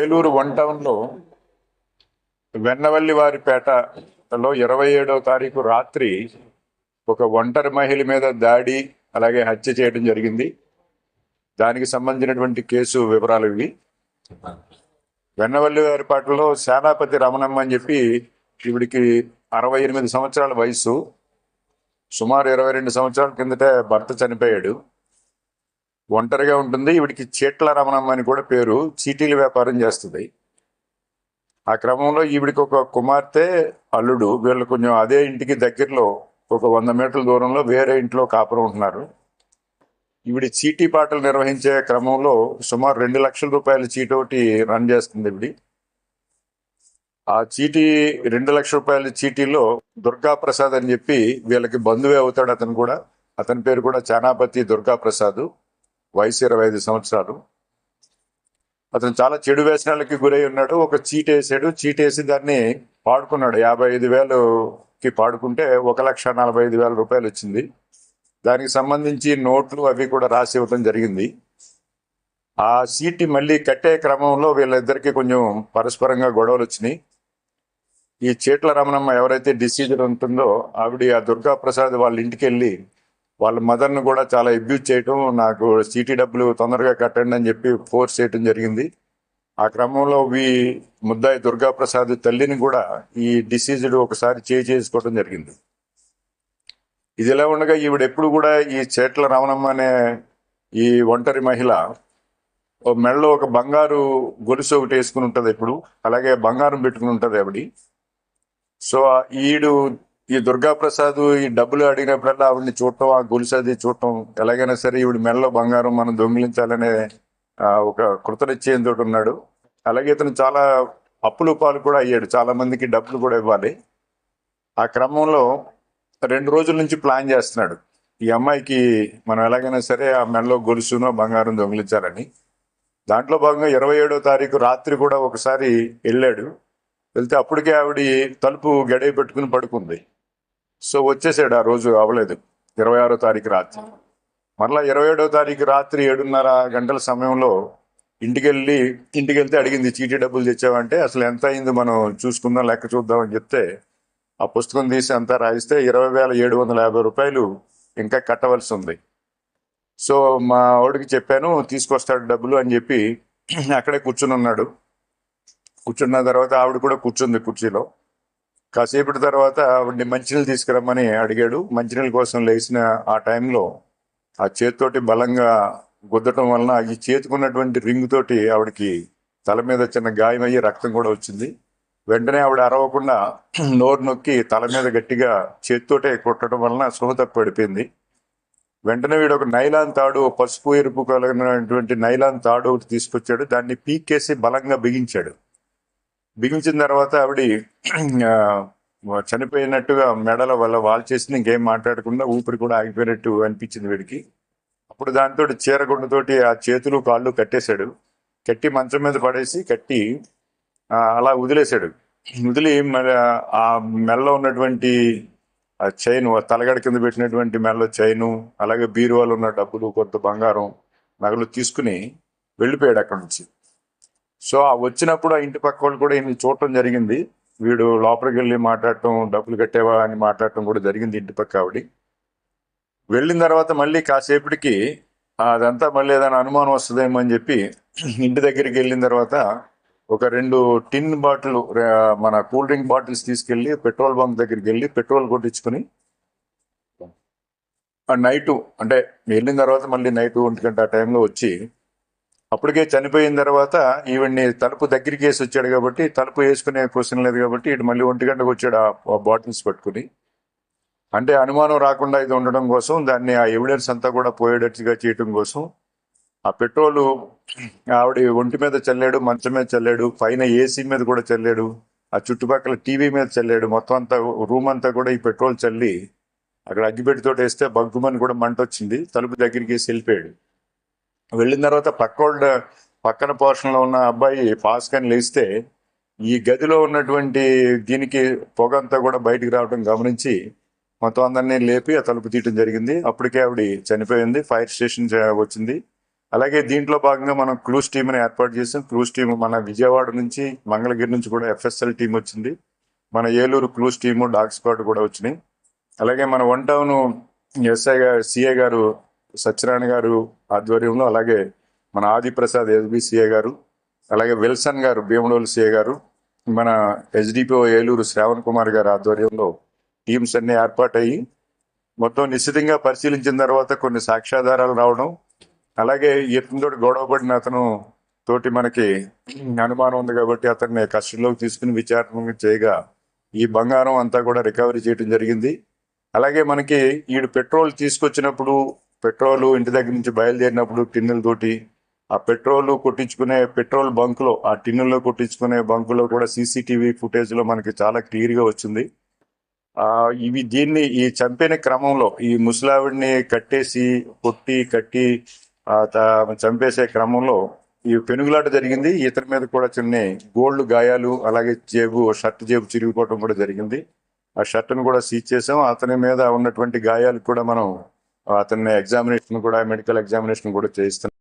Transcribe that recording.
Eluru one టౌన్లో వెన్నవల్లి వారిపేటలో ఇరవై ఏడవ తారీఖు రాత్రి ఒక ఒంటరి మహిళ మీద దాడి అలాగే హత్య చేయడం జరిగింది. దానికి సంబంధించినటువంటి కేసు వివరాలు ఇవి. వెన్నవల్లి వారిపేటలో సేనాపతి రమణమ్మ అని చెప్పి ఈవిడికి అరవై ఎనిమిది సంవత్సరాల వయసు సుమారు ఇరవై రెండు సంవత్సరాల కిందటే భర్త చనిపోయాడు. ఒంటరిగా ఉంటుంది. ఈవిడికి చీట్ల రమణమ్మ అని కూడా పేరు. చీటీల వ్యాపారం చేస్తుంది. ఆ క్రమంలో ఈవిడికి ఒక కుమార్తె అల్లుడు. వీళ్ళు కొంచెం అదే ఇంటికి దగ్గరలో ఒక వంద మీటర్ల దూరంలో వేరే ఇంట్లో కాపురం ఉంటున్నారు. ఈవిడి చీటీ పాటలు నిర్వహించే క్రమంలో సుమారు రెండు లక్షల రూపాయల చీటీ ఒకటి రన్ చేస్తుంది ఈవిడి. ఆ చీటీ రెండు లక్షల రూపాయల చీటీలో దుర్గా ప్రసాద్ అని చెప్పి వీళ్ళకి బంధువే అవుతాడు అతను కూడా. అతని పేరు కూడా చానాపతి దుర్గా ప్రసాద్. వయసు ఇరవై ఐదు సంవత్సరాలు. అతను చాలా చెడు వ్యసనాలకి గురై ఉన్నాడు. ఒక చీట్ వేసాడు. చీట్ వేసి దాన్ని పాడుకున్నాడు. యాభై ఐదు వేలుకి పాడుకుంటే ఒక లక్ష నలభై ఐదు వేల రూపాయలు వచ్చింది. దానికి సంబంధించి నోట్లు అవి కూడా రాసి ఇవ్వడం జరిగింది. ఆ సీట్ మళ్ళీ కట్టే క్రమంలో వీళ్ళిద్దరికీ కొంచెం పరస్పరంగా గొడవలు వచ్చినాయి. ఈ చీట్ల రమణమ్మ ఎవరైతే డిసీజర్ ఉంటుందో ఆవిడ ఆ దుర్గా ప్రసాద్ వాళ్ళ ఇంటికి వెళ్ళి వాళ్ళ మదర్ను కూడా చాలా అబ్యూజ్ చేయటం నాకు సీటీ డబ్బులు తొందరగా కట్టండి అని చెప్పి ఫోర్స్ చేయటం జరిగింది. ఆ క్రమంలో వి ముద్దాయి దుర్గాప్రసాద్ తల్లిని కూడా ఈ డిసీజ్డ్ ఒకసారి చేయి చేసుకోవడం జరిగింది. ఇది ఎలా ఉండగా ఈవిడ ఎప్పుడు కూడా ఈ చేట్ల రమణమ్మ అనే ఈ ఒంటరి మహిళ ఓ మెడలో ఒక బంగారు గొలుసు ఒకటి వేసుకుని ఉంటుంది ఎప్పుడు. అలాగే బంగారం పెట్టుకుని ఉంటుంది ఆవిడ. సో ఈడు ఈ దుర్గా ప్రసాద్ ఈ డబ్బులు అడిగినప్పుడల్లా ఆవిడని చూడటం ఆ గొలుసు అది చూడటం ఎలాగైనా సరే ఈవిడ మెడలో బంగారం మనం దొంగిలించాలనే ఒక కృతనిశ్చయంతో ఉన్నాడు. అలాగే ఇతను చాలా అప్పులు పాలు కూడా అయ్యాడు. చాలా మందికి డబ్బులు కూడా ఇవ్వాలి. ఆ క్రమంలో రెండు రోజుల నుంచి ప్లాన్ చేస్తున్నాడు. ఈ అమ్మాయికి మనం ఎలాగైనా సరే ఆ మెడలో గొలుసునో బంగారం దొంగిలించాలని. దాంట్లో భాగంగా ఇరవై ఏడో తారీఖు రాత్రి కూడా ఒకసారి వెళ్ళాడు. వెళ్తే అప్పటికే ఆవిడ తలుపు గడియ పెట్టుకుని పడుకుంది. సో వచ్చేసాడు ఆ రోజు అవ్వలేదు ఇరవై ఆరో తారీఖు రాత్రి. మరలా ఇరవై ఏడో తారీఖు రాత్రి ఏడున్నర గంటల సమయంలో ఇంటికి వెళ్ళి ఇంటికి వెళ్తే అడిగింది చీటీ డబ్బులు తెచ్చావంటే అసలు ఎంత అయింది మనం చూసుకుందాం లెక్క చూద్దాం అని చెప్తే ఆ పుస్తకం తీసి అంతా రాయిస్తే ఇరవై వేల ఏడు వందల యాభై రూపాయలు ఇంకా కట్టవలసి ఉంది. సో మా వాడికి చెప్పాను తీసుకొస్తాడు డబ్బులు అని చెప్పి అక్కడే కూర్చుని ఉన్నాడు. కూర్చున్న తర్వాత ఆవిడ కూడా కూర్చుంది కుర్చీలో. కాసేపటి తర్వాత ఆవిడ్ని మంచినీళ్ళు తీసుకురమ్మని అడిగాడు. మంచినీళ్ళ కోసం లేచిన ఆ టైంలో ఆ చేతితోటి బలంగా గుద్దటం వలన ఈ చేతికున్నటువంటి రింగ్ తోటి ఆవిడకి తల మీద చిన్న గాయమయ్యి రక్తం కూడా వచ్చింది. వెంటనే ఆవిడ అరవకుండా నోరు నొక్కి తల మీద గట్టిగా చేతితోటే కొట్టడం వలన స్పృహ పడిపోయింది. వెంటనే వీడు ఒక నైలాన్ తాడు పసుపు ఎరుపు కలిగినటువంటి నైలాన్ తాడు ఒకటి తీసుకొచ్చాడు. దాన్ని పీకేసి బలంగా బిగించాడు. బిగించిన తర్వాత ఆవిడ చనిపోయినట్టుగా మెడల వల్ల వాల్ చేసి ఇంకేం మాట్లాడకుండా ఊపిరి కూడా ఆగిపోయినట్టు అనిపించింది వీడికి. అప్పుడు దాంతో చీరగుండతోటి ఆ చేతులు కాళ్ళు కట్టేశాడు. కట్టి మంచం మీద పడేసి కట్టి అలా వదిలేశాడు. వదిలి మరి ఆ మెల్లో ఉన్నటువంటి ఆ చైన్ తలగడ కింద పెట్టినటువంటి మెల్ల చైను అలాగే బీరువాలో ఉన్న డబ్బులు కొంత బంగారం నగలు తీసుకుని వెళ్ళిపోయాడు అక్కడి నుంచి. సో ఆ వచ్చినప్పుడు ఆ ఇంటి పక్క వాళ్ళు కూడా ఈయన చూడటం జరిగింది. వీడు లోపలికి వెళ్ళి మాట్లాడటం డబ్బులు కట్టేవా అని మాట్లాడటం కూడా జరిగింది ఇంటి పక్క ఆవిడ. వెళ్ళిన తర్వాత మళ్ళీ కాసేపటికి అదంతా మళ్ళీ ఏదైనా అనుమానం వస్తుందేమో అని చెప్పి ఇంటి దగ్గరికి వెళ్ళిన తర్వాత ఒక రెండు టిన్ బాటిల్ మన కూల్ డ్రింక్ బాటిల్స్ తీసుకెళ్ళి పెట్రోల్ బంక్ దగ్గరికి వెళ్ళి పెట్రోల్ కొట్టించుకుని నైటు అంటే వెళ్ళిన తర్వాత మళ్ళీ నైట్ ఒంటి గంట ఆ టైంలో వచ్చి అప్పటికే చనిపోయిన తర్వాత ఈవిడ్ని తలుపు దగ్గరికి వేసి వచ్చాడు కాబట్టి తలుపు వేసుకునే క్వశ్చన్ లేదు కాబట్టి ఇటు మళ్ళీ ఒంటి గంటకు వచ్చాడు ఆ బాటిల్స్ పట్టుకుని. అంటే అనుమానం రాకుండా ఇది ఉండడం కోసం దాన్ని ఆ ఎవిడెన్స్ అంతా కూడా పోయేటట్టుగా చేయడం కోసం. ఆ పెట్రోలు ఆవిడ ఒంటి మీద చల్లాడు మంచం మీద చల్లాడు పైన ఏసీ మీద కూడా చల్లాడు ఆ చుట్టుపక్కల టీవీ మీద చల్లాడు మొత్తం అంతా రూమ్ అంతా కూడా ఈ పెట్రోల్ చల్లి అక్కడ అగ్గిపెట్టితో వేస్తే బగ్గుమని కూడా మంట వచ్చింది తలుపు దగ్గరికి వేసి వెళ్ళిపోయాడు. వెళ్ళిన తర్వాత పక్కోళ్ళ పక్కన పోర్షన్లో ఉన్న అబ్బాయి పాస్ కానీ లేస్తే ఈ గదిలో ఉన్నటువంటి దీనికి పొగ అంతా కూడా బయటికి రావడం గమనించి మొత్తం అందరినీ లేపి ఆ తలుపు తీయటం జరిగింది. అప్పటికే ఆవిడ చనిపోయింది ఫైర్ స్టేషన్ వచ్చింది. అలాగే దీంట్లో భాగంగా మనం క్లూస్ టీంని ఏర్పాటు చేసాం. క్లూస్ టీం మన విజయవాడ నుంచి మంగళగిరి నుంచి కూడా ఎఫ్ఎస్ఎల్ టీం వచ్చింది. మన Eluru clues team dog squad కూడా వచ్చినాయి. అలాగే మన వన్ టౌన్ ఎస్ఐ గారు సిఏ గారు సత్యనారాయణ గారు ఆధ్వర్యంలో అలాగే మన ఆదిప్రసాద్ ఎస్బిసిఏ గారు అలాగే విల్సన్ గారు భీమడోల్ సిఏ గారు మన ఎస్డిపిఓ ఏలూరు శ్రావణ్ కుమార్ గారి ఆధ్వర్యంలో టీమ్స్ అన్ని ఏర్పాటయ్యి మొత్తం నిశ్చితంగా పరిశీలించిన తర్వాత కొన్ని సాక్ష్యాధారాలు రావడం అలాగే ఇతనితో గొడవ పడిన అతను తోటి మనకి అనుమానం ఉంది కాబట్టి అతన్ని కస్టడీలోకి తీసుకుని విచారణ చేయగా ఈ బంగారం అంతా కూడా రికవరీ చేయడం జరిగింది. అలాగే మనకి ఈడు పెట్రోల్ తీసుకొచ్చినప్పుడు పెట్రోలు ఇంటి దగ్గర నుంచి బయలుదేరినప్పుడు టిన్నులతోటి ఆ పెట్రోల్ కొట్టించుకునే పెట్రోల్ బంకులో ఆ టిన్నుల్లో కొట్టించుకునే బంకులో కూడా సీసీటీవీ ఫుటేజ్లో మనకి చాలా క్లియర్గా వచ్చింది. ఇవి దీన్ని ఈ చంపిన క్రమంలో ఈ ముసలావిడిని కట్టేసి కొట్టి కట్టి చంపేసే క్రమంలో ఈ పెనుగులాట జరిగింది. ఇతని మీద కూడా చిన్న గోల్డ్ గాయాలు అలాగే జేబు షర్ట్ జేబు చిరిగిపోవడం కూడా జరిగింది. ఆ షర్ట్ను కూడా సీజ్ చేసాం అతని మీద ఉన్నటువంటి గాయాలు కూడా మనం అతన్ని ఎగ్జామినేషన్ కూడా మెడికల్ ఎగ్జామినేషన్ కూడా చేయిస్తున్నాం